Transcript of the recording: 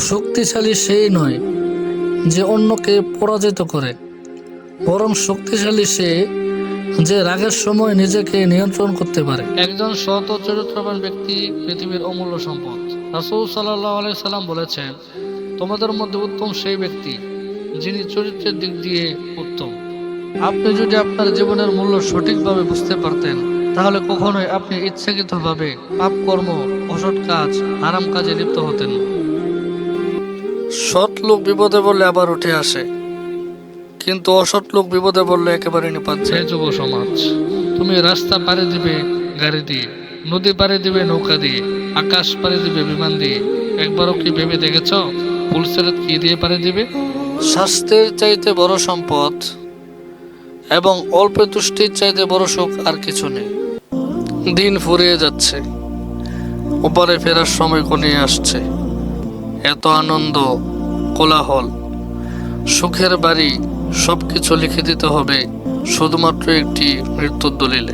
শক্তিশালী সেই নয় যে অন্যকে পরাজিত করে। বরং শক্তিশালী সে যে রাগের সময় নিজেকে নিয়ন্ত্রণ করতে পারে। একজন সৎ চরিত্রবান ব্যক্তি পৃথিবীর অমূল্য সম্পদ। রাসূল সাল্লাহ সাল্লাম বলেছেন, তোমাদের মধ্যে উত্তম সেই ব্যক্তি যিনি চরিত্রের দিক দিয়ে উত্তম। আপনি যদি আপনার জীবনের মূল্য সঠিকভাবে বুঝতে পারতেন, তাহলে কখনোই আপনি ইচ্ছাকৃতভাবে পাপ কর্ম অসৎ কাজ আরাম কাজে লিপ্ত হতেন। সৎ লোক বিপদে বললে আবার উঠে আসে। কিন্তু অসৎ লোক বিপদে বললে একেবারে নিপাচ্ছে যুব সমাজ তুমি রাস্তা পাড়ি দিবে গাড়ি দিয়ে নদী পাড়ি দিবে নৌকা দিয়ে আকাশ পাড়ি দিবে বিমান দিয়ে। একবারও কি ভেবে দেখেছ পুলিশের কি দিয়ে পাড়ি দিবে? স্বাস্থ্যের চাইতে বড় সম্পদ এবং অল্প তুষ্টির চাইতে বড় সুখ আর কিছু নেই। দিন ফুরিয়ে যাচ্ছে ওপারে ফেরার সময় ঘনিয়ে আসছে। এত আনন্দ কোলাহল। সুখের বাড়ি সব কিছু লিখে দিতে হবে শুধুমাত্র একটি মৃত্যুর দলিলে।